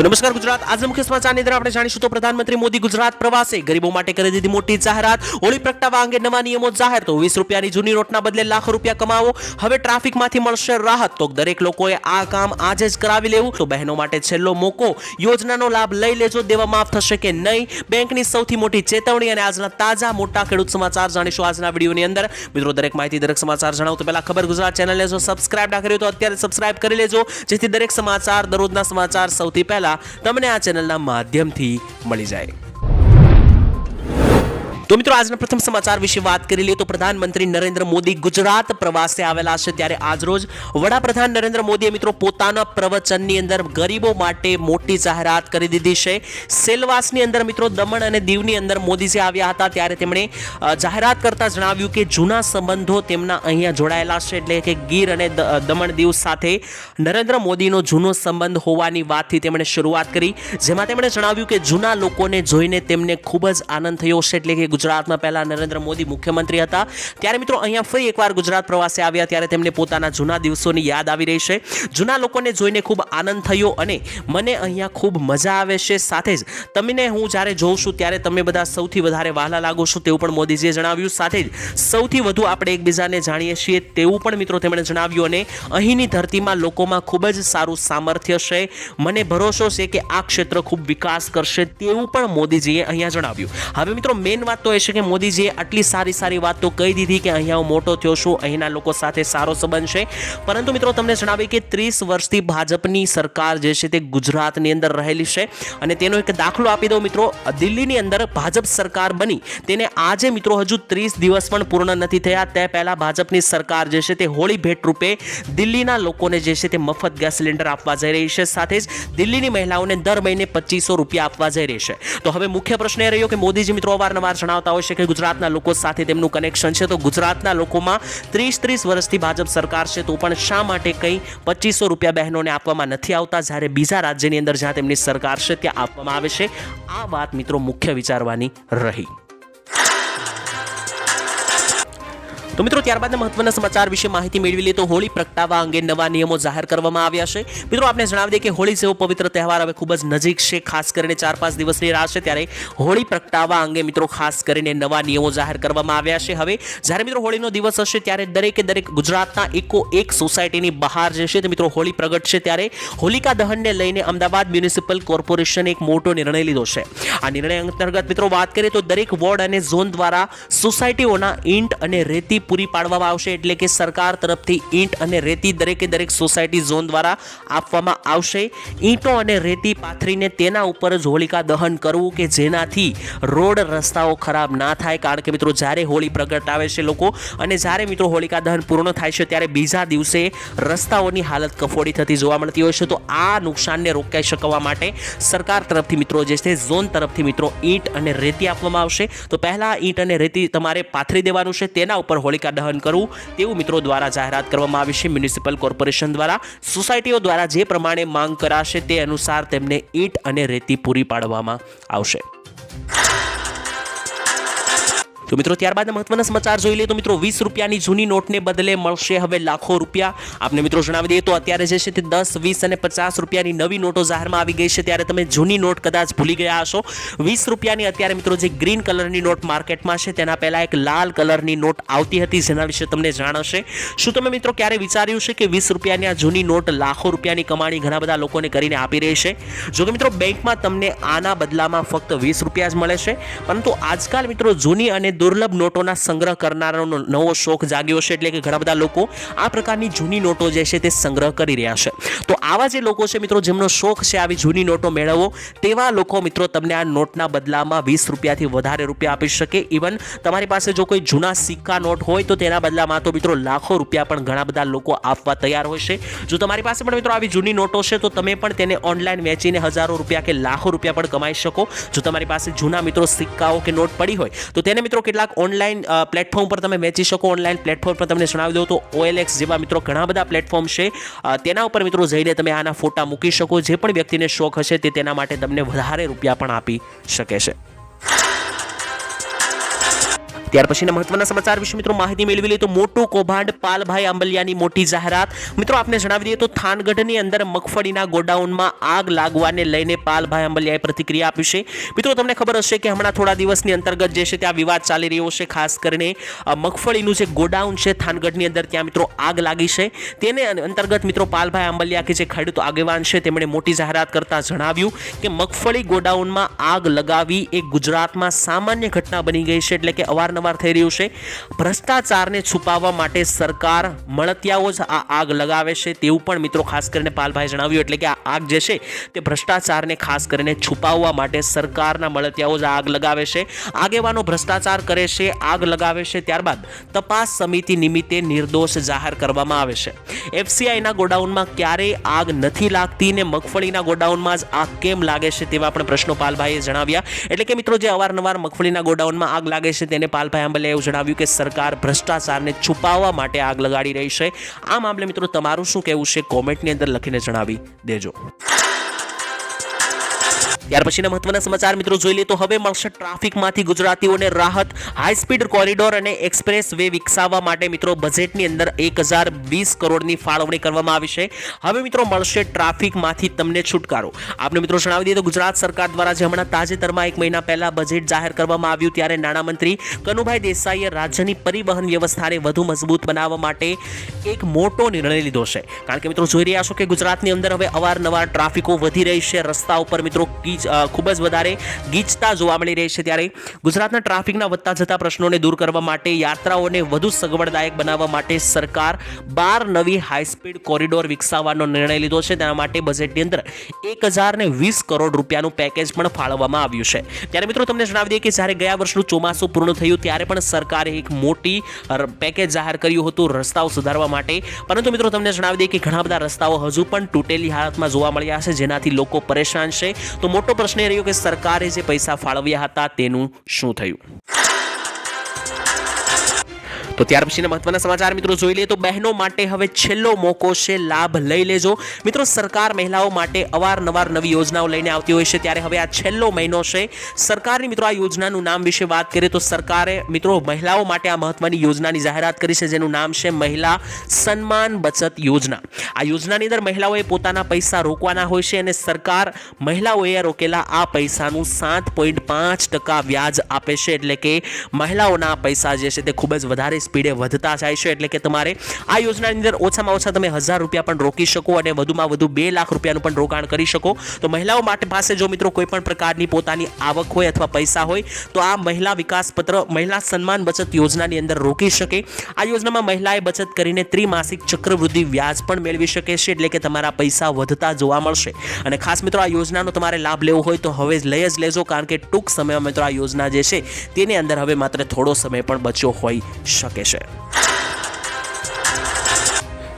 તો નમસ્કાર ગુજરાત. આજના મુખ્ય સમાચારની અંદર આપણે જાણીશું તો પ્રધાનમંત્રી મોદી ગુજરાત પ્રવાસે. ગરીબો માટે કરી દીધી મોટી જાહેરાત. હોળી પ્રગટાવવા અંગે નવા નિયમો જાહેર. તો વીસ રૂપિયાની જૂની નોટના બદલે લાખો રૂપિયા કમાવો. હવે ટ્રાફિકમાંથી મળશે રાહત. તો દરેક લોકોએ આ કામ આજે જ કરાવી લેવું. તો બહેનો માટે છેલ્લો મોકો. યોજનાનો લાભ લઈ લેજો. દેવા માફ થશે કે નહીં? બેંકની સૌથી મોટી ચેતવણી અને આજના તાજા મોટા ખેડૂત સમાચાર જાણીશું આજના વિડીયોની અંદર. મિત્રો, દરેક માહિતી, દરેક સમાચાર જણાવો તો પહેલા ખબર ગુજરાત ચેનલને જો સબસ્ક્રાઇબ ના કર્યું તો અત્યારે સબસ્ક્રાઇબ કરી લેજો. જેથી દરેક સમાચાર, દરરોજના સમાચાર સૌથી પહેલા તમને આ ચેનલના માધ્યમથી મળી જાય. તો મિત્રો, આજના પ્રથમ સમાચાર વિશે વાત કરી લઈએ તો પ્રધાનમંત્રી નરેન્દ્ર મોદી ગુજરાત પ્રવાસે આવેલા છે. ત્યારે આજરોજ વડાપ્રધાન નરેન્દ્ર મોદીએ મિત્રો પોતાના પ્રવચનની અંદર ગરીબો માટે મોટી જાહેરાત કરી દીધી છે. સેલવાસની અંદર મિત્રો, દમણ અને દીવની અંદર મોદીજી આવ્યા હતા. ત્યારે તેમણે જાહેરાત કરતા જણાવ્યું કે જૂના સંબંધો તેમના અહીંયા જોડાયેલા છે. એટલે કે ગીર અને દમણ દીવ સાથે નરેન્દ્ર મોદીનો જૂનો સંબંધ હોવાની વાતથી તેમણે શરૂઆત કરી. જેમાં તેમણે જણાવ્યું કે જૂના લોકોને જોઈને તેમને ખૂબ જ આનંદ થયો છે. એટલે કે ગુજરાતમાં પહેલા નરેન્દ્ર મોદી મુખ્યમંત્રી હતા. ત્યારે મિત્રો અહીંયા ફરી એકવાર ગુજરાત પ્રવાસે આવ્યા, ત્યારે તેમને પોતાના જૂના દિવસોની યાદ આવી રહી છે. જૂના લોકોને જોઈને ખૂબ આનંદ થયો અને મને અહીંયા ખૂબ મજા આવે છે. સાથે જ તમને હું જ્યારે જોઉં છું, ત્યારે તમે બધા સૌથી વધારે વહાલા લાગો છો તેવું પણ મોદીજીએ જણાવ્યું. સાથે જ સૌથી વધુ આપણે એકબીજાને જાણીએ છીએ તેવું પણ મિત્રો તેમણે જણાવ્યું અને અહીંની ધરતીમાં લોકોમાં ખૂબ જ સારું સામર્થ્ય છે. મને ભરોસો છે કે આ ક્ષેત્ર ખૂબ વિકાસ કરશે તેવું પણ મોદીજીએ અહીંયા જણાવ્યું. હવે મિત્રો મેઇન વાત તો એ છે કે મોદીજીએ આટલી સારી સારી વાત તો કહી દીધી કે અહીંયા હું મોટો થયો છું, અહીંના લોકો સાથે સારો સંબંધ છે. પરંતુ મિત્રો તમને જણાવી કે ત્રીસ વર્ષથી ભાજપની સરકાર જે છે તે ગુજરાતની અંદર રહેલી છે અને તેનો એક દાખલો આપી દઉં મિત્રો. દિલ્હીની અંદર ભાજપ સરકાર બની, તેને આજે મિત્રો હજુ ત્રીસ દિવસ પણ પૂર્ણ નથી થયા. તે પહેલા ભાજપની સરકાર જે છે તે હોળી ભેટ રૂપે દિલ્હીના લોકોને જે છે તે મફત ગેસ સિલિન્ડર આપવા જઈ રહી છે. સાથે જ દિલ્હીની મહિલાઓને દર મહિને પચીસો રૂપિયા આપવા જઈ રહી છે. તો હવે મુખ્ય પ્રશ્ન એ રહ્યો કે મોદીજી મિત્રો અવારનવાર જણાવતા હોય છે કે ગુજરાતના લોકો સાથે તેમનું કનેક્શન છે. તો ગુજરાતના લોકોમાં ત્રીસ ત્રીસ વર્ષથી ભાજપ સરકાર છે તો પણ શા માટે કંઈ પચીસો રૂપિયા બહેનોને આપવામાં નથી આવતા? જ્યારે બીજા રાજ્યની અંદર જ્યાં તેમની સરકાર છે, ત્યાં આપવામાં આવે છે. આ વાત મિત્રો મુખ્ય વિચારવાની રહી. તો મિત્રો ત્યારબાદના મહત્વના સમાચાર વિશે માહિતી મેળવી લે તો હોળી પ્રગટાવવા અંગે નવા નિયમો જાહેર કરવામાં આવ્યા છે. મિત્રો આપણે જણાવી દઈએ કે હોળી જેવો પવિત્ર તહેવાર હવે ખૂબ જ નજીક છે, ખાસ કરીને ચાર પાંચ દિવસની રાહ છે ત્યારે હોળી પ્રગટાવવા અંગે મિત્રો, ખાસ કરીને નવા નિયમો જાહેર કરવામાં આવ્યા છે. હવે જ્યારે મિત્રો હોળીનો દિવસ હશે ત્યારે દરેકે દરેક ગુજરાતના એકો એક સોસાયટીની બહાર જે છે તે મિત્રો હોળી પ્રગટશે ત્યારે હોલિકા દહનને લઈને અમદાવાદ મ્યુનિસિપલ કોર્પોરેશને એક મોટો નિર્ણય લીધો છે. આ નિર્ણય અંતર્ગત મિત્રો વાત કરીએ તો દરેક વોર્ડ અને ઝોન દ્વારા સોસાયટીઓના ઈંટ અને રેતી પૂરી પાડવામાં આવશે એટલે કે સરકાર તરફથી ઈંટ અને રેતી દરેકે દરેક સોસાયટી ઝોન દ્વારા આપવામાં આવશે. ઈંટો અને રેતી પાથરીને તેના ઉપર જ હોલિકા દહન કરવું કે જેનાથી રોડ રસ્તાઓ ખરાબ ના થાય. કારણ કે મિત્રો, જ્યારે હોળી પ્રગટાવે છે લોકો, અને જ્યારે મિત્રો હોલિકા દહન પૂર્ણ થાય છે, ત્યારે બીજા દિવસે રસ્તાઓની હાલત કફોડી થતી જોવા મળતી હોય છે. તો આ નુકસાનને રોકાઈ શકવા માટે સરકાર તરફથી મિત્રો, જે છે, ઝોન તરફથી મિત્રો ઈંટ અને રેતી આપવામાં આવશે. તો પહેલાં ઈંટ અને રેતી તમારે પાથરી દેવાનું છે. તેના ઉપર હોલિકા દહન કરવું તેવું મિત્રો દ્વારા જાહેરાત કરવામાં આવી છે. મ્યુનિસિપલ કોર્પોરેશન દ્વારા સોસાયટીઓ દ્વારા જે પ્રમાણે માંગ કરાશે તે અનુસાર તેમને ઈંટ અને રેતી પૂરી પાડવામાં આવશે. તો મિત્રો, ત્યારબાદ મહત્વના સમાચાર જોઈ લઈએ તો મિત્રો, વીસ રૂપિયાની જૂની નોટને બદલે મળશે હવે લાખો રૂપિયા. આપને મિત્રો જણાવી દઈએ તો અત્યારે જે છે તે દસ, વીસ અને પચાસ રૂપિયાની નવી નોટો જાહેરમાં આવી ગઈ છે. ત્યારે તમે જૂની નોટ કદાચ ભૂલી ગયા હશો. વીસ રૂપિયાની અત્યારે મિત્રો જે ગ્રીન કલરની નોટ માર્કેટમાં છે, તેના પહેલાં એક લાલ કલરની નોટ આવતી હતી, જેના વિશે તમને જાણ હશે શું તમે મિત્રો ક્યારે વિચાર્યું છે કે વીસ રૂપિયાની આ જૂની નોટ લાખો રૂપિયાની કમાણી ઘણા બધા લોકોને કરીને આપી રહી છે? જો કે મિત્રો, બેંકમાં તમને આના બદલામાં ફક્ત વીસ રૂપિયા જ મળે છે. પરંતુ આજકાલ મિત્રો જૂની અને દુર્લભ નોટોના સંગ્રહ કરનારાનો નવો શોખ જાગ્યો છે એટલે કે ઘણા બધા લોકો આ પ્રકારની જૂની નોટો જે છે તે સંગ્રહ કરી રહ્યા છે. તો આવા જે લોકો છે મિત્રો જેમનો શોખ છે આવી જૂની નોટો મેળવવો, તેવા લોકો મિત્રો તમને આ નોટના બદલામાં વીસ રૂપિયાથી વધારે રૂપિયા આપી શકે. ઇવન તમારી પાસે જો કોઈ જૂના સિક્કા નોટ હોય તો તેના બદલામાં તો મિત્રો લાખો રૂપિયા પણ ઘણા બધા લોકો આપવા તૈયાર હોય છે. જો તમારી પાસે પણ મિત્રો આવી જૂની નોટો છે તો તમે પણ તેને ઓનલાઈન વેચીને હજારો રૂપિયા કે લાખો રૂપિયા પણ કમાઈ શકો. જો તમારી પાસે જૂના મિત્રો સિક્કાઓ કે નોટ પડી હોય તો તેને મિત્રો કેટલાક ઓનલાઈન પ્લેટફોર્મ પર તમે વેચી શકો. ઓનલાઈન પ્લેટફોર્મ પર તમને જણાવી દઉં તો ઓએલએક્સ જેવા મિત્રો ઘણા બધા પ્લેટફોર્મ છે. તેના ઉપર મિત્રો જઈને તમે આના ફોટા મૂકી શકો. જે પણ વ્યક્તિને શોખ હશે તે તેના માટે તમને વધારે રૂપિયા પણ આપી શકે છે. ત્યાર પછીના મહત્વના સમાચાર વિશે મિત્રો માહિતી મેળવી લઈએ તો મોટું કૌભાંડ પાલભાઈ આંબલિયાની મોટી જાહેરાત. મિત્રો આપને જણાવી દઈએ તો થાનગઢની અંદર મગફળીના ગોડાઉનમાં આગ લાગવાને લઈને પાલભાઈ આંબલિયાએ પ્રતિક્રિયા આપી છે. મિત્રો તમને ખબર હશે કે હમણાં થોડા દિવસની અંતર્ગત જે છે ત્યાં વિવાદ ચાલી રહ્યો છે, ખાસ કરીને મગફળીનું જે ગોડાઉન છે થાનગઢની અંદર ત્યાં મિત્રો આગ લાગી છે. તેને અંતર્ગત મિત્રો પાલભાઈ આંબલિયા કે જે ખેડૂત આગેવાન છે તેમણે મોટી જાહેરાત કરતાં જણાવ્યું કે મગફળી ગોડાઉનમાં આગ લગાવી એ ગુજરાતમાં સામાન્ય ઘટના બની ગઈ છે એટલે કે અવારનવાર થઈ રહ્યું છે. ભ્રષ્ટાચારને છુપાવવા માટે સરકાર મળતિયાઓ જ આ આગ લગાવે છે. તેવું પણ મિત્રો ખાસ કરીને પાલભાઈ જણાવ્યું એટલે કે આ આગ જે છે તે ભ્રષ્ટાચારને ખાસ કરીને છુપાવવા માટે સરકારના મળતિયાઓ જ આગ લગાવે છે. આગેવાનો ભ્રષ્ટાચાર કરે છે, આગ લગાવે છે, ત્યારબાદ તપાસ સમિતિ નિમિત્તે નિર્દોષ જાહેર કરવામાં આવે છે. એફસીઆઈના ગોડાઉનમાં ક્યારેય આગ નથી લાગતી ને મગફળીના ગોડાઉનમાં જ આગ કેમ લાગે છે તેવા પણ પ્રશ્નો પાલભાઈએ જણાવ્યા. એટલે કે મિત્રો, જે અવારનવાર મગફળીના ગોડાઉનમાં આગ લાગે છે તેને પાલભાઈ આંબલિયાએ એવું જણાવ્યું કે સરકાર ભ્રષ્ટાચારને છુપાવવા માટે આગ લગાડી રહી છે. આ મામલે મિત્રો તમારું શું કહેવું છે? કોમેન્ટની અંદર લખીને જણાવી દેજો. ત્યાર પછીના મહત્વના સમાચાર મિત્રો જોઈ લે તો હવે મળશે ટ્રાફિકમાંથી ગુજરાતીઓને રાહત હાઈ સ્પીડ કોરિડોર અને એક્સપ્રેસ વે વિકસાવવા માટે મિત્રો બજેટની અંદર એક હજાર વીસ કરોડની ફાળવણી કરવામાં આવી છે. હવે મિત્રો મળશે ટ્રાફિકમાંથી તમને છુટકારો. આપણે મિત્રો જણાવી દઈએ તો ગુજરાત સરકાર દ્વારા જે હમણાં તાજેતરમાં એક મહિના પહેલાં બજેટ જાહેર કરવામાં આવ્યું ત્યારે નાણામંત્રી કનુભાઈ દેસાઈએ રાજ્યની પરિવહન વ્યવસ્થાને વધુ મજબૂત બનાવવા માટે એક મોટો નિર્ણય લીધો છે. કારણ કે મિત્રો જોઈ રહ્યા છો કે ગુજરાતની અંદર હવે અવારનવાર ટ્રાફિકો વધી રહી છે. રસ્તા ઉપર મિત્રો ગીચ ખૂબ જ વધારે ગીચતા જોવા મળી રહી છે ત્યારે ગુજરાતના ટ્રાફિકના વધતા જતા પ્રશ્નોને દૂર કરવા માટે યાત્રાઓને વધુ સગવડદાયક બનાવવા માટે સરકાર બાર નવી હાઈ સ્પીડ કોરિડોર વિકસાવવાનો નિર્ણય લીધો છે. તેના માટે બજેટની અંદર એક હજારને વીસ કરોડ રૂપિયાનું પેકેજ પણ ફાળવવામાં આવ્યું છે. ત્યારે મિત્રો તમને જણાવી દઈએ કે જ્યારે ગયા વર્ષનું ચોમાસું પૂર્ણ થયું ત્યારે પણ સરકારે એક મોટી પેકેજ જાહેર કર્યું હતું રસ્તાઓ સુધારવા માટે. પરંતુ મિત્રો તમને જણાવી દઈએ કે ઘણા બધા રસ્તાઓ હજુ પણ તૂટેલી હાલતમાં જોવા મળ્યા છે. જેનાથી લોકો પરેશાન છે. તો મોટો પ્રશ્ન એ રહ્યો કે સરકારે જે પૈસા ફાળવ્યા હતા તેનું શું થયું? તો ત્યાર પછીના મહત્વના સમાચાર મિત્રો જોઈ લઈએ તો બહેનો માટે હવે છેલ્લો મોકો છે, લાભ લઈ લેજો. મિત્રો, સરકાર મહિલાઓ માટે અવારનવાર નવી યોજનાઓ લઈને આવતી હોય છે. ત્યારે હવે આ છેલ્લો મહિનો છે. સરકારની મિત્રો આ યોજનાનું નામ વિશે વાત કરીએ તો સરકારે મિત્રો મહિલાઓ માટે આ મહત્વની યોજનાની જાહેરાત કરી છે, જેનું નામ છે મહિલા સન્માન બચત યોજના. આ યોજનાની અંદર મહિલાઓએ પોતાના પૈસા રોકવાના હોય છે અને સરકાર મહિલાઓએ રોકેલા આ પૈસાનું સાત પોઈન્ટ પાંચ ટકા વ્યાજ આપે છે. એટલે કે મહિલાઓના પૈસા જે છે તે ખૂબ જ વધારે સ્પીડે વધતા જાય છે એટલે કે તમારે આ યોજનાની અંદર ઓછામાં ઓછા તમે હજાર રૂપિયા પણ રોકી શકો અને વધુમાં વધુ બે લાખ રૂપિયાનું પણ રોકાણ કરી શકો. તો મહિલાઓ માટે પાસે જો મિત્રો કોઈ પણ પ્રકારની પોતાની આવક હોય અથવા પૈસા હોય, તો આ મહિલા વિકાસ પત્ર મહિલા સન્માન બચત યોજનાની અંદર રોકી શકે. આ યોજનામાં મહિલાએ બચત કરીને ત્રિમાસિક ચક્રવૃદ્ધિ વ્યાજ પણ મેળવી શકે છે એટલે કે તમારા પૈસા વધતા જોવા મળશે. અને ખાસ મિત્રો આ યોજનાનો તમારે લાભ લેવો હોય તો હવે લઈ જ લેજો કારણ કે ટૂંક સમયમાં મિત્રો આ યોજના જે છે તેની અંદર હવે માત્ર થોડો સમય પણ બચ્યો હોઈ શકે. છે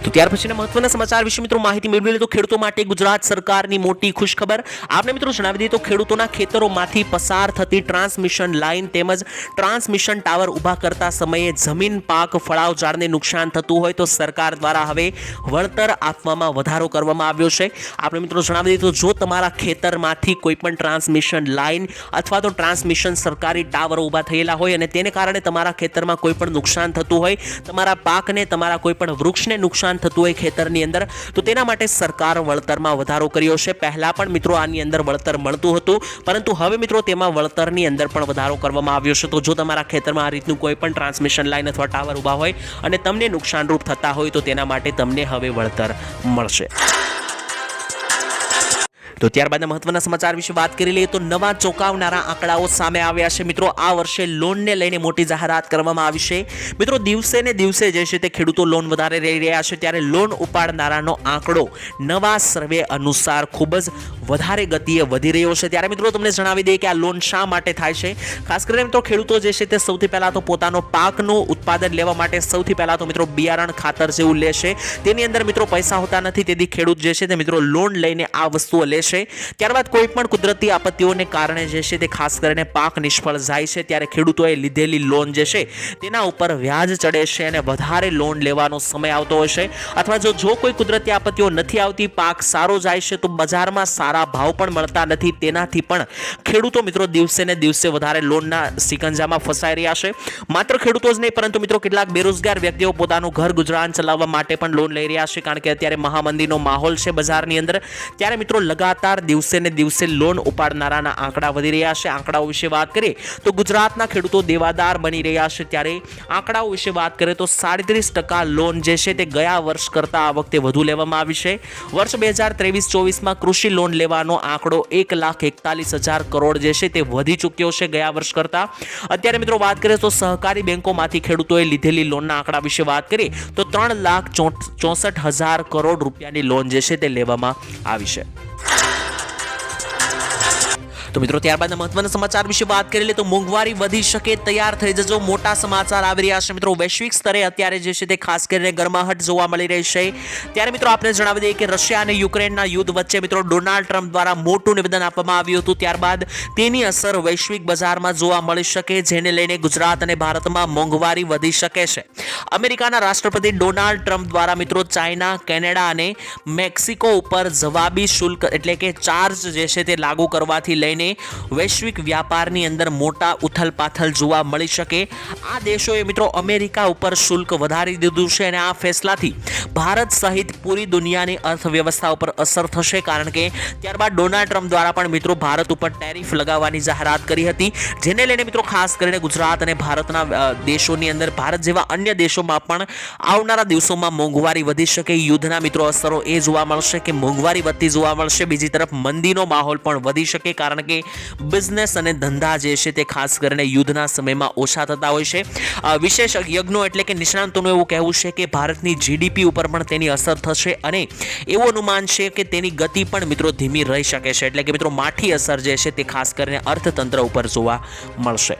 તો ત્યાર પછીના મહત્વના સમાચાર વિશે મિત્રો માહિતી મેળવી લે તો ખેડૂતો માટે ગુજરાત સરકારની મોટી ખુશખબર. આપને મિત્રો જણાવી દઈએ તો ખેડૂતોના ખેતરોમાંથી પસાર થતી ટ્રાન્સમિશન લાઇન તેમજ ટ્રાન્સમિશન ટાવર ઊભા કરતા સમયે જમીન પાક, ફળાવ, ઝાડને નુકસાન થતું હોય તો સરકાર દ્વારા હવે વળતર આપવામાં વધારો કરવામાં આવ્યો છે. આપણે મિત્રો જણાવી દઈએ તો જો તમારા ખેતરમાંથી કોઈ પણ ટ્રાન્સમિશન લાઇન અથવા તો ટ્રાન્સમિશન સરકારી ટાવરો ઊભા થયેલા હોય અને તેને કારણે તમારા ખેતરમાં કોઈ પણ નુકસાન થતું હોય, તમારા પાકને, તમારા કોઈ પણ વૃક્ષને નુકસાન થતું હોય ખેતરની અંદર, તો તેના માટે સરકાર વળતરમાં વધારો કર્યો છે. પહેલાં પણ મિત્રો આની અંદર વળતર મળતું હતું, પરંતુ હવે મિત્રો તેમાં વળતરની અંદર પણ વધારો કરવામાં આવ્યો છે. તો જો તમારા ખેતરમાં આ રીતનું કોઈ પણ ટ્રાન્સમિશન લાઇન અથવા ટાવર ઊભા હોય અને તમને નુકસાનરૂપ થતા હોય, તો તેના માટે તમને હવે વળતર મળશે. તો ત્યારબાદના મહત્વના સમાચાર વિશે વાત કરી લઈએ તો નવા ચોંકાવનારા આંકડાઓ સામે આવ્યા છે. મિત્રો, આ વર્ષે લોનને લઈને મોટી જાહેરાત કરવામાં આવી છે. મિત્રો, દિવસે ને દિવસે જે છે તે ખેડૂતો લોન વધારે રહી રહ્યા છે ત્યારે લોન ઉપાડનારાનો આંકડો નવા સર્વે અનુસાર ખૂબ જ વધારે ગતિએ વધી રહ્યો છે. ત્યારે મિત્રો, તમને જણાવી દઈએ કે આ લોન શા માટે થાય છે? ખાસ કરીને મિત્રો ખેડૂતો જે છે તે સૌથી પહેલાં તો પોતાનો પાકનું ઉત્પાદન લેવા માટે સૌથી પહેલાં તો મિત્રો બિયારણ ખાતર જેવું લેશે તેની અંદર મિત્રો પૈસા હોતા નથી. તેથી ખેડૂત જે છે તે મિત્રો લોન લઈને આ વસ્તુઓ લેશે છે. ત્યારબાદ કોઈ પણ કુદરતી આપત્તિઓને કારણે જે છે તે ખાસ કરીને પાક નિષ્ફળ જાય છે, ત્યારે ખેડૂતોએ લીધેલી લોન જે છે તેના ઉપર વ્યાજ ચડે છે અને વધારે લોન લેવાનો સમય આવતો હોય છે. અથવા જો જો કોઈ કુદરતી આપત્તિઓ નથી આવતી, પાક સારો જાય છે, તો બજારમાં સારા ભાવ પણ મળતા નથી. તેનાથી પણ ખેડૂતો મિત્રો દિવસે ને દિવસે વધારે લોનના સિકંજામાં ફસાઈ રહ્યા છે. માત્ર ખેડૂતો જ નહીં, પરંતુ મિત્રો કેટલાક બેરોજગાર વ્યક્તિઓ પોતાનું ઘર ગુજરાન ચલાવવા માટે પણ લોન લઈ રહ્યા છે, કારણ કે અત્યારે મહામંદીનો માહોલ છે બજારની અંદર. ત્યારે મિત્રો લગાતાર દિવસે ને દિવસે લોન ઉપાડનારાના આંકડા વધી રહ્યા છે. આંકડાઓ વિશે વાત કરીએ તો ગુજરાતના ખેડૂતો દેવાદાર બની રહ્યા છે ત્યારે આંકડાઓ વિશે વાત કરીએ તો સાડત્રીસ ટકા લોન જે છે તે ગયા વર્ષ કરતાં આ વખતે વધુ લેવામાં આવી છે. વર્ષ બે હજાર ત્રેવીસ ચોવીસમાં કૃષિ લોન લેવાનો આંકડો એક લાખ એકતાલીસ હજાર કરોડ જે છે તે વધી ચૂક્યો છે ગયા વર્ષ કરતાં. અત્યારે મિત્રો વાત કરીએ તો સહકારી બેંકોમાંથી ખેડૂતોએ લીધેલી લોનના આંકડા વિશે વાત કરીએ તો ત્રણ લાખ ચોસઠ હજાર કરોડ રૂપિયાની લોન જે છે તે લેવામાં આવી છે. તો મિત્રો, ત્યારબાદ મહત્વના સમાચાર વિશે વાત કરી લે તો મોંઘવારી વધી શકે, તૈયાર થઈ જજો. મોટા સમાચાર આવી રહ્યા છે મિત્રો. વૈશ્વિક સ્તરે અત્યારે જે છે તે ખાસ કરીને ગરમાહટ જોવા મળી રહી છે. ત્યારે મિત્રો, આપણે જણાવી દઈએ કે રશિયા અને યુક્રેનના યુદ્ધ વચ્ચે મિત્રો, ડોનાલ્ડ ટ્રમ્પ દ્વારા મોટું નિવેદન આપવામાં આવ્યું હતું. ત્યારબાદ તેની અસર વૈશ્વિક બજારમાં જોવા મળી શકે, જેને લઈને ગુજરાત અને ભારતમાં મોંઘવારી વધી શકે છે. અમેરિકાના રાષ્ટ્રપતિ ડોનાલ્ડ ટ્રમ્પ દ્વારા મિત્રો, ચાઇના, કેનેડા અને મેક્સિકો ઉપર જવાબી શુલ્ક એટલે કે ચાર્જ જે છે તે લાગુ કરવાથી લઈને વૈશ્વિક વ્યાપારની અંદર મોટા ઉથલપાથલ જોવા મળી શકે. આ દેશોએ મિત્રો અમેરિકા ઉપર શુલ્ક વધારી દીધું છે અને આ ફેસલાથી ભારત સહિત પૂરી દુનિયાની અર્થવ્યવસ્થા ઉપર અસર થશે કારણ કે ત્યારબાદ ડોનાલ્ડ ટ્રમ્પ દ્વારા પણ મિત્રો ભારત ઉપર ટેરિફ લગાવવાની જાહેરાત કરી હતી, જેને લઈને મિત્રો ખાસ કરીને ગુજરાત અને ભારતના દેશોની અંદર ભારત જેવા અન્ય દેશોમાં પણ આવનારા દિવસોમાં મોંઘવારી વધી શકે, યુદ્ધના મિત્રો અસરો એ જોવા મળશે કે મોંઘવારી વધતી જોવા મળશે, બીજી તરફ મંદીનો માહોલ પણ વધી શકે કારણ કે બિઝનેસ અને ધંધા જે છે તે ખાસ કરીને યુદ્ધના સમયમાં ઓછા થતા હોય છે. વિશેષ યજ્ઞો એટલે કે નિષ્ણાંતોનું એવું કહેવું છે કે ભારતની જીડીપી ઉપર પણ તેની અસર થશે અને એવું અનુમાન છે કે તેની ગતિ પણ મિત્રો ધીમી રહી શકે છે. એટલે કે મિત્રો માઠી અસર જે છે તે ખાસ કરીને અર્થતંત્ર ઉપર જોવા મળશે.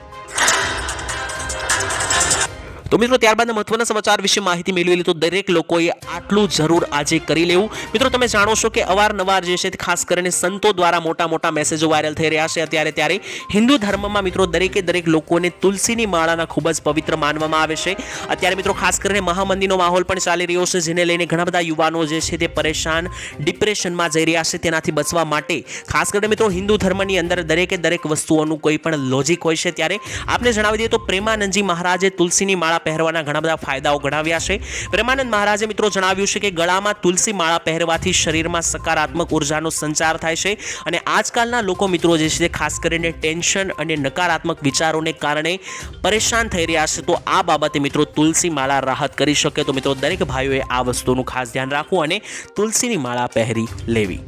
તો મિત્રો, ત્યારબાદ મહત્વના સમાચાર વિશે માહિતી મેળવી લીધું દરેક લોકોએ આટલું જરૂર આજે કરી લેવું. મિત્રો, તમે જાણો છો કે અવારનવાર જે છે ખાસ કરીને સંતો દ્વારા મોટા મોટા મેસેજો વાયરલ થઈ રહ્યા છે. અત્યારે ત્યારે હિન્દુ ધર્મમાં મિત્રો, દરેકે દરેક લોકોને તુલસીની માળાના ખૂબ જ પવિત્ર માનવામાં આવે છે. અત્યારે મિત્રો, ખાસ કરીને મહામંદીનો માહોલ પણ ચાલી રહ્યો છે, જેને લઈને ઘણા બધા યુવાનો જે છે તે પરેશાન ડિપ્રેશનમાં જઈ રહ્યા છે. તેનાથી બચવા માટે ખાસ કરીને મિત્રો, હિન્દુ ધર્મની અંદર દરેકે દરેક વસ્તુઓનું કોઈ પણ લોજિક હોય છે. ત્યારે આપને જણાવી દઈએ તો પ્રેમાનંદજી મહારાજે તુલસીની માળા પહેરવાના ઘણા બધા ફાયદાઓ ગણાવ્યા છે. પ્રેમાનંદ મહારાજે મિત્રો જણાવ્યું છે કે ગળામાં તુલસી માળા પહેરવાથી શરીરમાં સકારાત્મક ઉર્જાનો સંચાર થાય છે અને આજકાલના લોકો મિત્રો જે છે ખાસ કરીને ટેન્શન અને નકારાત્મક વિચારોને કારણે પરેશાન થઈ રહ્યા છે. તો આ બાબતે મિત્રો તુલસી માળા રાહત કરી શકે તો મિત્રો દરેક ભાઈઓએ આ વસ્તુનું ખાસ ધ્યાન રાખવું અને તુલસીની માળા પહેરી લેવી.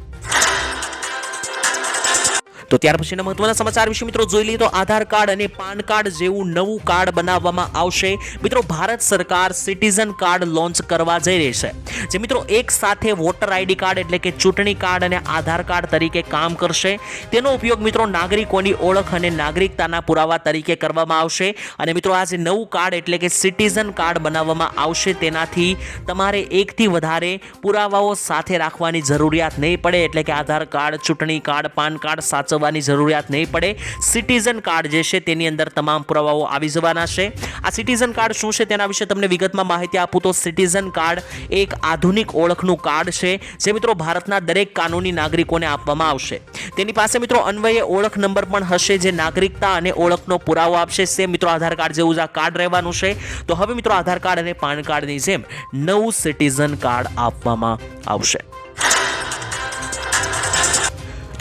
તો ત્યાર પછીના મહત્વના સમાચાર વિશે મિત્રો જોઈ લઈએ તો આધાર કાર્ડ અને પાન કાર્ડ જેવું નવું કાર્ડ બનાવવામાં આવશે. મિત્રો, ભારત સરકાર સિટીઝન કાર્ડ લોન્ચ કરવા જઈ રહી છે. જે મિત્રો એક સાથે વોટર આઈડી કાર્ડ એટલે કે ચૂંટણી કાર્ડ અને આધાર કાર્ડ તરીકે કામ કરશે. તેનો ઉપયોગ મિત્રો નાગરિકોની ઓળખ અને નાગરિકતાના પુરાવા તરીકે કરવામાં આવશે. અને મિત્રો, આ જે નવું કાર્ડ એટલે કે સિટીઝન કાર્ડ બનાવવામાં આવશે તેનાથી તમારે એકથી વધારે પુરાવાઓ સાથે રાખવાની જરૂરિયાત નહીં પડે. એટલે કે આધાર કાર્ડ, ચૂંટણી કાર્ડ, પાન કાર્ડ સાચવવાની જરૂરિયાત નહીં પડે. સિટીઝન કાર્ડ જે છે તેની અંદર તમામ પુરાવાઓ આવી જવાના છે. આ સિટીઝન કાર્ડ શું છે તેના વિશે તમને વિગતમાં માહિતી આપું તો સિટીઝન કાર્ડ એક આધુનિક ઓળખનું કાર્ડ છે જે મિત્રો ભારતના દરેક કાનૂની નાગરિકોને આપવામાં આવશે. તેની પાસે મિત્રો અન્વયે ઓળખ નંબર પણ હશે જે નાગરિકતા અને ઓળખનો પુરાવો આપશે. સેમ મિત્રો આધાર કાર્ડ જેવું જ આ કાર્ડ રહેવાનું છે. તો હવે મિત્રો આધાર કાર્ડ અને પાન કાર્ડની જેમ નવું સિટીઝન કાર્ડ આપવામાં આવશે.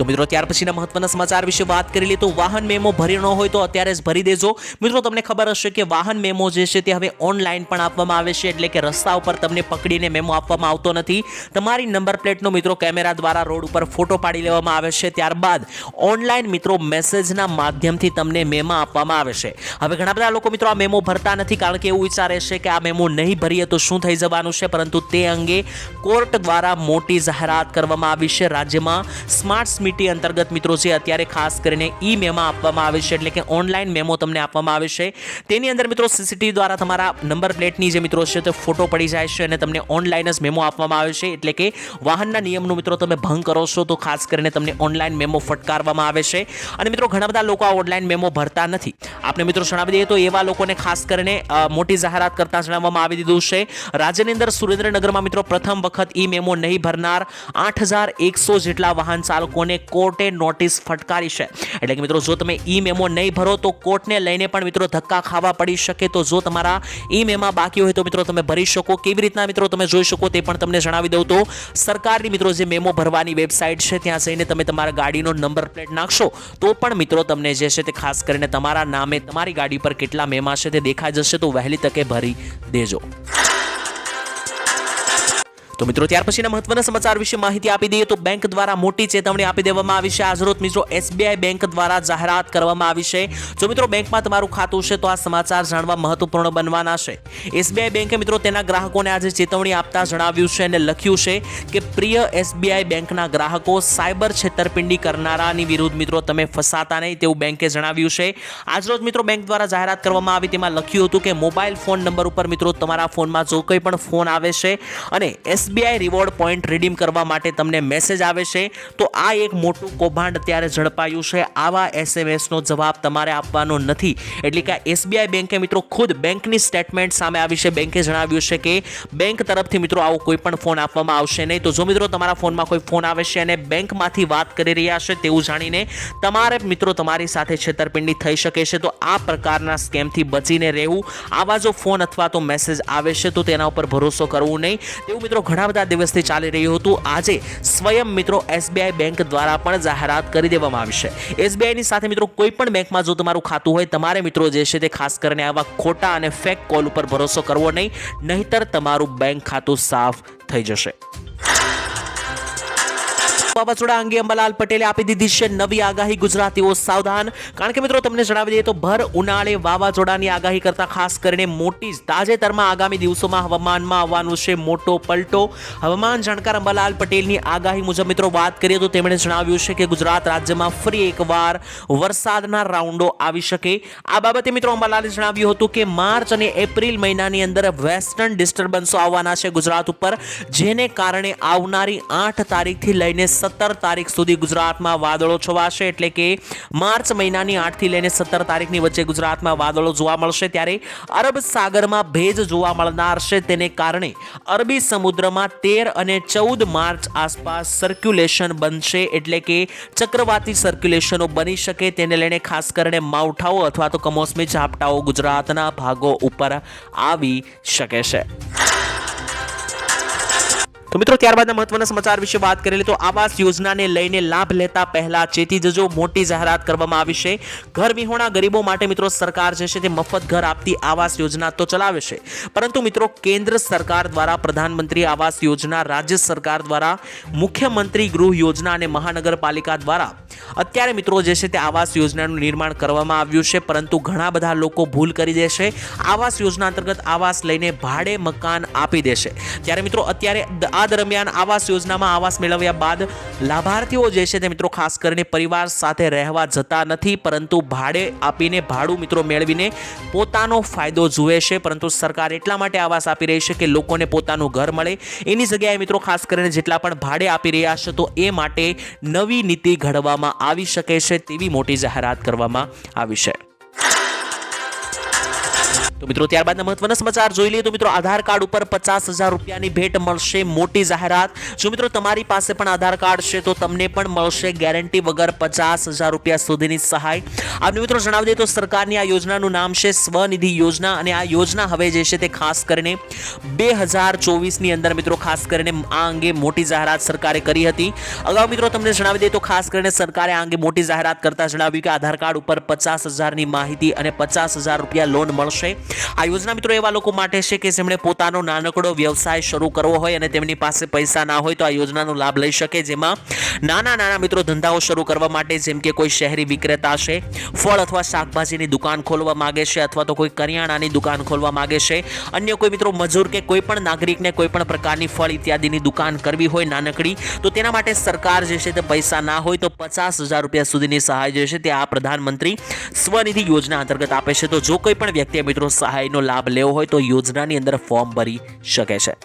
તો મિત્રો, ત્યાર પછીના મહત્વના સમાચાર વિશે વાત કરી લઈએ તો વાહન મેમો ભરી ન હોય તો અત્યારે જ ભરી દેજો. મિત્રો, તમને ખબર હશે કે વાહન મેમો જે છે તે હવે ઓનલાઈન પણ આપવામાં આવે છે, એટલે કે રસ્તા ઉપર તમને પકડીને મેમો આપવામાં આવતો નથી. તમારી નંબર પ્લેટનો મિત્રો કેમેરા દ્વારા રોડ ઉપર ફોટો પાડી લેવામાં આવે છે, ત્યારબાદ ઓનલાઈન મિત્રો મેસેજના માધ્યમથી તમને મેમા આપવામાં આવે છે. હવે ઘણા બધા લોકો મિત્રો આ મેમો ભરતા નથી, કારણ કે એવું વિચારે છે કે આ મેમો નહીં ભરીએ તો શું થઈ જવાનું છે, પરંતુ તે અંગે કોર્ટ દ્વારા મોટી જાહેરાત કરવામાં આવી છે. રાજ્યમાં સ્માર્ટ સીસીટી અંતર્ગત મિત્રો છે, અત્યારે ખાસ કરીને ઈ મેમો આપવામાં આવે છે, એટલે કે ઓનલાઈન મેમો તમને આપવામાં આવે છે. તેની અંદર મિત્રો સીસીટીવી દ્વારા તમારા નંબર પ્લેટની જે મિત્રો છે તે ફોટો પડી જાય છે અને તમને ઓનલાઈન જ મેમો આપવામાં આવે છે, એટલે કે વાહનના નિયમનો મિત્રો તમે ભંગ કરો છો, તો ખાસ કરીને તમને ઓનલાઈન મેમો ફટકારવામાં આવે છે. અને મિત્રો ઘણા બધા લોકો આ ઓનલાઈન મેમો ભરતા નથી. આપણે મિત્રો જણાવી દઈએ તો એવા લોકોને ખાસ કરીને મોટી જાહેરાત કરતા જણાવવામાં આવી દીધું છે. રાજ્યની અંદર સુરેન્દ્રનગરમાં મિત્રો પ્રથમ વખત ઈ મેમો નહીં ભરનાર આઠ જેટલા વાહન ચાલકોને કોર્ટે નોટિસ ફટકારી છે. એટલે કે મિત્રો, જો તમે ઈ મેમો નહીં ભરો તો કોર્ટને લઈને પણ મિત્રો ધક્કા ખાવા પડી શકે. તો જો તમારા ઈ મેમાં બાકી હોય તો મિત્રો તમે ભરી શકો. કેવી રીતના મિત્રો તમે જોઈ શકો તે પણ તમને જણાવી દઉં તો, સરકારની મિત્રો જે મેમો ભરવાની વેબસાઇટ છે, ત્યાં જઈને તમે તમારા ગાડીનો નંબર પ્લેટ નાખશો. તો પણ મિત્રો તમને જે છે તે ખાસ કરીને તમારા નામે તમારી ગાડી પર કેટલા મેમા છે તે દેખાઈ જશે. તો વહેલી તકે ભરી દેજો. તો મિત્રો, ત્યાર પછીના મહત્વના સમાચાર વિશે માહિતી આપી દઈએ તો બેંક દ્વારા મોટી ચેતવણી આપી દેવામાં આવી છે. આજરોજ મિત્રો એસબીઆઈ બેંક દ્વારા જાહેરાત કરવામાં આવી છે. જો મિત્રો, બેંકમાં તમારું ખાતું છે તો આ સમાચાર જાણવા મહત્વપૂર્ણ બનવાના છે. એસબીઆઈ બેંકે મિત્રો, તેના ગ્રાહકોને આજે ચેતવણી આપતા જણાવ્યું છે અને લખ્યું છે કે, પ્રિય એસબીઆઈ બેંકના ગ્રાહકો, સાયબર છેતરપિંડી કરનારાની વિરુદ્ધ મિત્રો, તમે ફસાતા નહીં, તેવું બેંકે જણાવ્યું છે. આજરોજ મિત્રો, બેંક દ્વારા જાહેરાત કરવામાં આવી તેમાં લખ્યું હતું કે, મોબાઈલ ફોન નંબર ઉપર મિત્રો, તમારા ફોનમાં જો કંઈ પણ ફોન આવે છે અને એસબીઆઈ રિવોર્ડ પોઈન્ટ રિડીમ કરવા માટે તમને મેસેજ આવે છે. તો આ એક મોટું કૌભાંડ અત્યારે ઝડપાયું છે. આવા એસએમએસનો જવાબ તમારે આપવાનો નથી. એટલે કે એસબીઆઈ બેંકે મિત્રો ખુદ બેંકની સ્ટેટમેન્ટ સામે આવી છે. બેંકે જણાવ્યું છે કે બેંક તરફથી મિત્રો આવો કોઈ પણ ફોન આપવામાં આવશે નહીં. તો જો મિત્રો તમારા ફોનમાં કોઈ ફોન આવે છે અને બેંકમાંથી વાત કરી રહ્યા છે તેવું જાણીને તમારે મિત્રો તમારી સાથે છેતરપિંડી થઈ શકે છે. તો આ પ્રકારના સ્કેમથી બચીને રહેવું. આવા જો ફોન અથવા તો મેસેજ આવે છે તો તેના ઉપર ભરોસો કરવું નહીં. તેવું મિત્રો ઘણા બધા દિવસથી ચાલી રહ્યું હતું. આજે સ્વયં મિત્રો એસબીઆઈ બેંક દ્વારા પણ જાહેરાત કરી દેવામાં આવી એસબીઆઈની સાથે મિત્રો કોઈ પણ બેંકમાં જો તમારું ખાતું હોય, તમારે મિત્રો જે છે તે ખાસ કરીને આવા ખોટા અને ફેક કોલ ઉપર ભરોસો કરવો નહીં, નહીતર તમારું બેંક ખાતું સાફ થઈ જશે. વાવાઝોડા અંગે અંબાલાલ પટેલે આપી દીધી છે નવી આગાહી. ગુજરાતીઓ સાવધાન. કારણ કે મિત્રો, તમને જણાવી દઈએ તો ભર ઉનાળે વાવાઝોડાની આગાહી કરતા ખાસ કરીને મોટી તાજેતરમાં આગામી દિવસોમાં હવામાનમાં આવવાનું છે મોટો પલટો. હવામાન જાણકાર અંબાલાલ પટેલની આગાહી મુજબ મિત્રો, વાત કરીએ તો તેમણે જણાવ્યું છે કે ગુજરાત રાજ્યમાં ફરી એકવાર વરસાદના રાઉન્ડો આવી શકે. આ બાબતે મિત્રો, અંબાલાલે જણાવ્યું હતું કે માર્ચ અને એપ્રિલ મહિનાની અંદર વેસ્ટર્ન ડિસ્ટર્બન્સો આવવાના છે ગુજરાત ઉપર, જેને કારણે આવનારી આઠ તારીખથી લઈને સત્તર તારીખ સુધી ગુજરાતમાં વાદળો છવાશે એટલે કે માર્ચ મહિનાની આઠથી લઈને સત્તર તારીખની વચ્ચે ગુજરાતમાં વાદળો જોવા મળશે. ત્યારે અરબ સાગરમાં ભેજ જોવા મળનાર છે. તેને કારણે અરબી સમુદ્રમાં તેર અને ચૌદ માર્ચ આસપાસ સર્ક્યુલેશન બનશે એટલે કે ચક્રવાતી સર્ક્યુલેશનો બની શકે. તેને લઈને ખાસ કરીને માવઠાઓ અથવા તો કમોસમી ઝાપટાઓ ગુજરાતના ભાગો ઉપર આવી શકે છે. તો મિત્રો, ત્યારબાદના મહત્વના સમાચાર વિશે વાત કરેલી તો આવાસ યોજનાને લઈને લાભ લેતા પહેલા ચેતી જજો મોટી જાહેરાત કરવામાં આવી છે. ઘર વિહોણા ગરીબો માટે મિત્રો સરકાર જે છે તે મફત ઘર આપતી આવાસ યોજના તો ચલાવે છે. પરંતુ મિત્રો, કેન્દ્ર સરકાર દ્વારા, પ્રધાનમંત્રી આવાસ યોજના, રાજ્ય સરકાર દ્વારા, મુખ્યમંત્રી ગૃહ યોજના અને મહાનગરપાલિકા દ્વારા અત્યારે મિત્રો જે છે તે આવાસ યોજનાનું નિર્માણ કરવામાં આવ્યું છે. પરંતુ ઘણા બધા લોકો ભૂલ કરી દેશે આવાસ યોજના અંતર્ગત આવાસ લઈને ભાડે મકાન આપી દેશે ત્યારે મિત્રો, અત્યારે દ- આ દરમિયાન આવાસ યોજનામાં આવાસ મેળવ્યા બાદ લાભાર્થીઓ જે છે તે મિત્રો ખાસ કરીને પરિવાર સાથે રહેવા જતા નથી, પરંતુ ભાડે આપીને ભાડું મિત્રો મેળવીને પોતાનો ફાયદો જુએ છે. પરંતુ સરકાર એટલા માટે આવાસ આપી રહી છે કે લોકોને પોતાનું ઘર મળે. એની જગ્યાએ મિત્રો ખાસ કરીને જેટલા પણ ભાડે આપી રહ્યા છે તો એ માટે નવી નીતિ ઘડવામાં આવી શકે છે તેવી મોટી જાહેરાત કરવામાં આવી છે. તો મિત્રો, ત્યારબાદના મહત્વના સમાચાર જોઈ લઈએ તો મિત્રો, આધાર કાર્ડ ઉપર પચાસ હજાર રૂપિયાની ભેટ મળશે મોટી જાહેરાત. જો મિત્રો, તમારી પાસે પણ આધાર કાર્ડ છે, તો તમને પણ મળશે ગેરંટી વગર પચાસ હજાર રૂપિયા સુધીની સહાય. આપને મિત્રો જણાવી દઈએ તો સરકારની આ યોજનાનું નામ છે સ્વનિધિ યોજના અને આ યોજના હવે જે છે તે ખાસ કરીને બે હજાર ચોવીસની અંદર મિત્રો, ખાસ કરીને આ અંગે મોટી જાહેરાત સરકારે કરી હતી. અગાઉ મિત્રો તમને જણાવી દઈએ તો ખાસ કરીને સરકારે આ અંગે મોટી જાહેરાત કરતા જણાવ્યું કે આધાર કાર્ડ ઉપર પચાસ હજારની માહિતી અને પચાસ હજાર રૂપિયા લોન મળશે. આ યોજના મિત્રો એવા લોકો માટે છે કે જેમણે પોતાનો નાનકડો વ્યવસાય શરૂ કરવો હોય અને તેમની પાસે પૈસા ના હોય તો આ યોજનાનો લાભ લઈ શકે. જેમાં નાના નાના મિત્રો ધંધાઓ શરૂ કરવા માટે જેમ કે કોઈ શહેરી વિક્રેતા છે, ફળ અથવા શાકભાજીની દુકાન ખોલવા માગે છે અથવા તો કોઈ કરિયાણાની દુકાન ખોલવા માગે છે. અન્ય કોઈ મિત્રો મજૂર કે કોઈ પણ નાગરિકને કોઈ પણ પ્રકારની ફળ ઇત્યાદિની દુકાન કરવી હોય નાનકડી, તો તેના માટે સરકાર જે છે તે પૈસા ના હોય તો પચાસ હજાર રૂપિયા સુધીની સહાય જે છે તે આ પ્રધાનમંત્રી સ્વનિધિ યોજના અંતર્ગત આપે છે. તો જો કોઈ પણ વ્યક્તિએ મિત્રો સહાયનો લાભ લેવો હોય તો યોજનાની અંદર ફોર્મ ભરી શકે છે.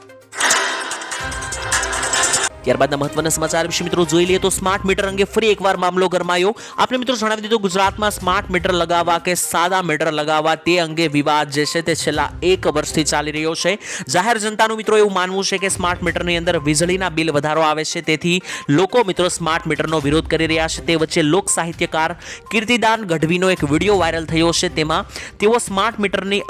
ત્યારબાદના મહત્વના સમાચાર વિશે મિત્રો જોઈ લઈએ તો સ્માર્ટ મીટર અંગે ફરી એકવાર મામલો ગરમાયો. આપણે મિત્રો જણાવી દીધું ગુજરાતમાં સ્માર્ટ મીટર લગાવવા કે સાદા મીટર લગાવવા તે અંગે વિવાદ જે છે તે છેલ્લા એક વર્ષથી ચાલી રહ્યો છે. જાહેર જનતાનું મિત્રો એવું માનવું છે કે સ્માર્ટ મીટરની અંદર વીજળીના બિલ વધારો આવે છે. તેથી લોકો મિત્રો સ્માર્ટ મીટરનો વિરોધ કરી રહ્યા છે. તે વચ્ચે લોક સાહિત્યકાર કીર્તિદાન ગઢવીનો એક વીડિયો વાયરલ થયો છે. તેમાં તેઓ સ્માર્ટ મીટરની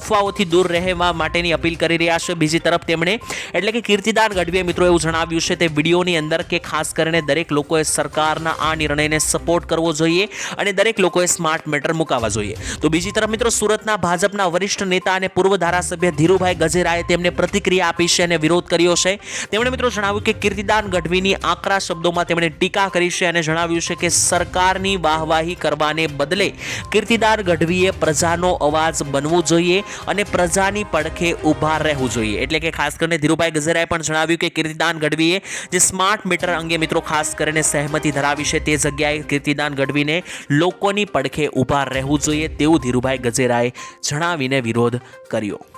અફવાઓથી દૂર રહેવા માટેની અપીલ કરી રહ્યા છે. બીજી તરફ તેમણે, એટલે કે કીર્તિદાન ગઢવીએ મિત્રો એવું જણાવ્યું છે તે વિડીયોની અંદર કે ખાસ કરીને દરેક લોકોએ સરકારના આ નિર્ણયને સપોર્ટ કરવો જોઈએ અને દરેક લોકોએ સ્માર્ટ મીટર મુકાવવા જોઈએ. તો બીજી તરફ મિત્રો, સુરતના ભાજપના વરિષ્ઠ નેતા અને પૂર્વ ધારાસભ્ય ધીરુભાઈ ગજેરાએ તેમને પ્રતિક્રિયા આપી છે અને વિરોધ કર્યો છે. તેમણે મિત્રો જણાવ્યું કે કીર્તિદાન ગઢવીની આકરા શબ્દોમાં તેમણે ટીકા કરી છે અને જણાવ્યું છે કે સરકારની વાહવાહી કરવાને બદલે કીર્તિદાન ગઢવીએ પ્રજાનો અવાજ બનવું જોઈએ અને પ્રજાની પડખે ઊભા રહેવું જોઈએ. એટલે કે ખાસ કરીને ધીરુભાઈ ગજેરાએ પણ જણાવ્યું કે કીર્તિદાન ગઢવીએ જે સ્માર્ટ મીટર અંગે મિત્રો ખાસ કરીને સહેમતી ધરાવી છે તે જગ્યાએ કીર્તિદાન ગઢવીને લોકોની પડખે ઊભા રહેવું જોઈએ તેવું ધીરુભાઈ ગજેરાએ જણાવીને વિરોધ કર્યો